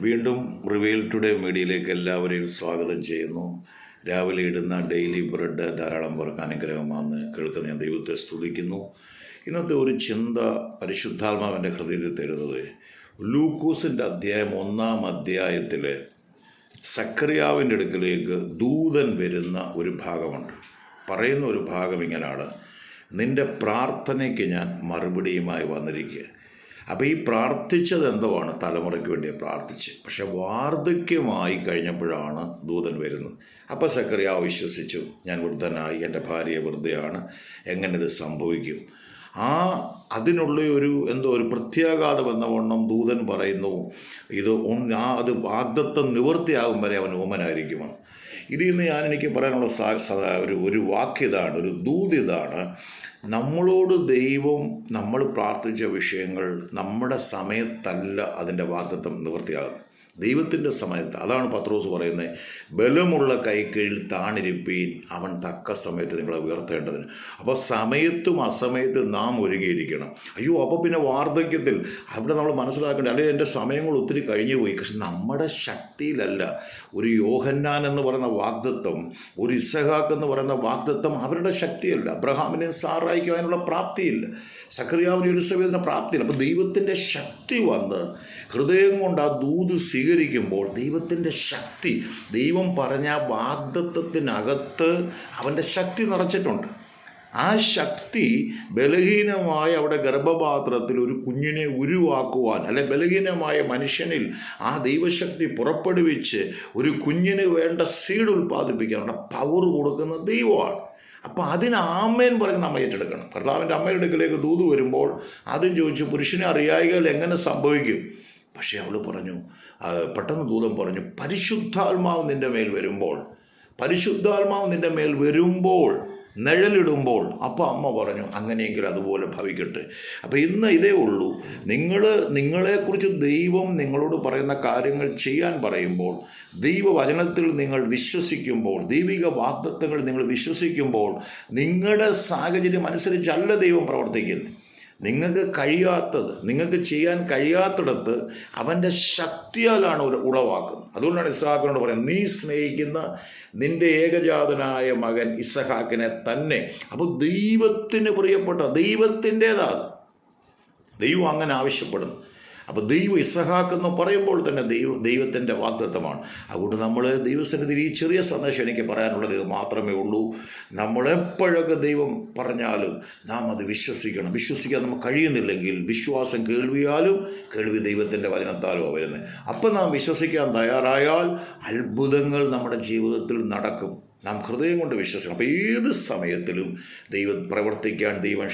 വീണ്ടും റിവെയിൽ ടുഡേ മീഡിയയിലേക്ക് എല്ലാവരെയും സ്വാഗതം ചെയ്യുന്നു. രാവിലെ ഇടുന്ന ഡെയിലി ബ്രെഡ് ധാരാളം പേർക്ക് അനുഗ്രഹമാണെന്ന് കേൾക്കുന്ന ഞാൻ ദൈവത്തെ സ്തുതിക്കുന്നു. ഇന്നത്തെ ഒരു ചിന്ത പരിശുദ്ധാത്മാവിന്റെ ഹൃദയത്തിൽ തരുന്നത് ലൂക്കോസിന്റെ അധ്യായം ഒന്നാം അധ്യായത്തിൽ സക്കറിയാവിന്റെ അടുക്കിലേക്ക് ദൂതൻ വരുന്ന ഒരു ഭാഗമുണ്ട്. പറയുന്ന ഒരു ഭാഗം ഇങ്ങനെയാണ് നിന്റെ പ്രാർത്ഥനയ്ക്ക് ഞാൻ മറുപടിയുമായി വന്നിരിക്കുക അപ്പോൾ ഈ പ്രാർത്ഥിച്ചത് എന്തുവാണ്? തലമുറയ്ക്ക് വേണ്ടി പ്രാർത്ഥിച്ച്. പക്ഷെ വാർദ്ധക്യമായി കഴിഞ്ഞപ്പോഴാണ് ദൂതൻ വരുന്നത്. അപ്പോൾ സക്കറിയ വിശ്വസിച്ചു ഞാൻ വൃദ്ധനായി എന്റെ ഭാര്യ വൃദ്ധയാണ് എങ്ങനെ ഇത് സംഭവിക്കും? ആ അതിനുള്ള ഒരു എന്തോ ഒരു പ്രത്യാഘാതം എന്ന വണ്ണം ദൂതൻ പറയുന്നു ഇത് ആ അത് വാഗ്ദത്വം നിവൃത്തിയാകും വരെ അവൻ ഊമനായിരിക്കുമെന്ന്. ഇതിൽ നിന്ന് ഞാൻ എനിക്ക് പറയാനുള്ള ഒരു ഒരു വാക്യതാണ് ഒരു ദൂതിതാണ് നമ്മളോട് ദൈവം നമ്മൾ പ്രാർത്ഥിച്ച വിഷയങ്ങൾ നമ്മുടെ സമയത്തല്ല അതിന്റെ വാഗ്ദത്വം നിവൃത്തിയാകുന്നത്. ദൈവത്തിന്റെ സമയത്ത് അതാണ് പത്രോസ് പറയുന്നത് ബലമുള്ള കൈക്കീഴിൽ താണിരിപ്പീൻ അവൻ തക്ക സമയത്ത് നിങ്ങളെ ഉയർത്തേണ്ടതിന്. അപ്പോൾ സമയത്തും അസമയത്തും നാം ഒരുങ്ങിയിരിക്കണം. അയ്യോ അപ്പോൾ പിന്നെ വാർദ്ധക്യത്തിൽ അവിടെ നമ്മൾ മനസ്സിലാക്കേണ്ടത് അല്ലെങ്കിൽ എന്റെ സമയങ്ങൾ ഒത്തിരി കഴിഞ്ഞു പോയി. പക്ഷെ നമ്മുടെ ശക്തിയിലല്ല. ഒരു യോഹന്നാൻ എന്ന് പറയുന്ന വാഗ്ദത്വം ഒരു ഇസഹാക്ക് എന്ന് പറയുന്ന വാഗ്ദത്വം അവരുടെ ശക്തിയല്ല. അബ്രഹാമിനെ സാറായിക്കും അതിനുള്ള പ്രാപ്തിയില്ല. സക്രിയാവിന് സമയത്തിന് പ്രാപ്തിയില്ല. അപ്പോൾ ദൈവത്തിന്റെ ശക്തി വന്ന് ഹൃദയം കൊണ്ട് ആ ദൂത് സ്വീകരിക്കുമ്പോൾ ദൈവത്തിന്റെ ശക്തി ദൈവം പറഞ്ഞ വാഗ്ദത്വത്തിനകത്ത് അവന്റെ ശക്തി നിറച്ചിട്ടുണ്ട്. ആ ശക്തി ബലഹീനമായ അവിടെ ഗർഭപാത്രത്തിൽ ഒരു കുഞ്ഞിനെ ഉരുവാക്കുവാൻ അല്ലെ ബലഹീനമായ മനുഷ്യനിൽ ആ ദൈവശക്തി പുറപ്പെടുവിച്ച് ഒരു കുഞ്ഞിന് വേണ്ട സീഡ് ഉൽപ്പാദിപ്പിക്കാനുള്ള പവർ കൊടുക്കുന്ന ദൈവമാണ്. അപ്പോൾ അതിന് ആമേൻ പറഞ്ഞ് നമ്മൾ ഏറ്റെടുക്കണം. കർത്താവിന്റെ അമ്മയുടെ അടുക്കലേക്ക് ദൂത് വരുമ്പോൾ ആദ്യം ചോദിച്ചു പുരുഷനെ അറിയായികൾ എങ്ങനെ സംഭവിക്കും? പക്ഷേ അവൾ പറഞ്ഞു പെട്ടെന്ന് ദൂതം പറഞ്ഞു പരിശുദ്ധാത്മാവ് നിന്റെ മേൽ വരുമ്പോൾ പരിശുദ്ധാത്മാവ് നിന്റെ മേൽ വരുമ്പോൾ നിഴലിടുമ്പോൾ. അപ്പോൾ അമ്മ പറഞ്ഞു അങ്ങനെയെങ്കിൽ അതുപോലെ ഭവിക്കട്ടെ. അപ്പോൾ ഇന്ന് ഇതേ ഉള്ളൂ. നിങ്ങൾ നിങ്ങളെക്കുറിച്ച് ദൈവം നിങ്ങളോട് പറയുന്ന കാര്യങ്ങൾ ചെയ്യാൻ പറയുമ്പോൾ ദൈവവചനത്തിൽ നിങ്ങൾ വിശ്വസിക്കുമ്പോൾ ദൈവിക വാഗ്ദത്വങ്ങൾ നിങ്ങൾ വിശ്വസിക്കുമ്പോൾ നിങ്ങളുടെ സാഹചര്യം അനുസരിച്ചല്ല ദൈവം പ്രവർത്തിക്കുന്നത്. നിങ്ങൾക്ക് കഴിയാത്തത് നിങ്ങൾക്ക് ചെയ്യാൻ കഴിയാത്തിടത്ത് അവന്റെ ശക്തിയാലാണ് ഒരു ഉളവാക്കുന്നത്. അതുകൊണ്ടാണ് ഇസ്ഹാക്കിനോട് പറയുന്നത് നീ സ്നേഹിക്കുന്ന നിന്റെ ഏകജാതനായ മകൻ ഇസഹാക്കിനെ തന്നെ. അപ്പോൾ ദൈവത്തിന് പ്രിയപ്പെട്ട ദൈവത്തിന്റേതാണ്. ദൈവം അങ്ങനെ ആവശ്യപ്പെടുന്നു. അപ്പോൾ ദൈവം ഇസഹാക്ക് എന്ന് പറയുമ്പോൾ തന്നെ ദൈവ ദൈവത്തിന്റെ വാഗ്ദത്വമാണ് അതുകൊണ്ട് നമ്മൾ ദൈവസന്നിധിയിൽ ഈ ചെറിയ സന്ദേശം എനിക്ക് പറയാനുള്ളത് ഇത് മാത്രമേ ഉള്ളൂ. നമ്മളെപ്പോഴൊക്കെ ദൈവം പറഞ്ഞാലും നാം അത് വിശ്വസിക്കണം. വിശ്വസിക്കാൻ നമുക്ക് കഴിയുന്നില്ലെങ്കിൽ വിശ്വാസം കേൾവിയാലും കേൾവി ദൈവത്തിന്റെ വചനത്താലും വരുന്നത് അപ്പം നാം വിശ്വസിക്കാൻ തയ്യാറായാൽ അത്ഭുതങ്ങൾ നമ്മുടെ ജീവിതത്തിൽ നടക്കും. നാം ഹൃദയം കൊണ്ട് വിശ്വസിക്കണം. അപ്പോൾ ഏത് സമയത്തിലും ദൈവം പ്രവർത്തിക്കാൻ ദൈവം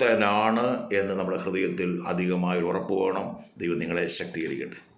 ശക്തനാണ് എന്ന് നമ്മുടെ ഹൃദയത്തിൽ അധികമായി ഉറപ്പ് വേണം. ദൈവം നിങ്ങളെ ശക്തീകരിക്കട്ടെ.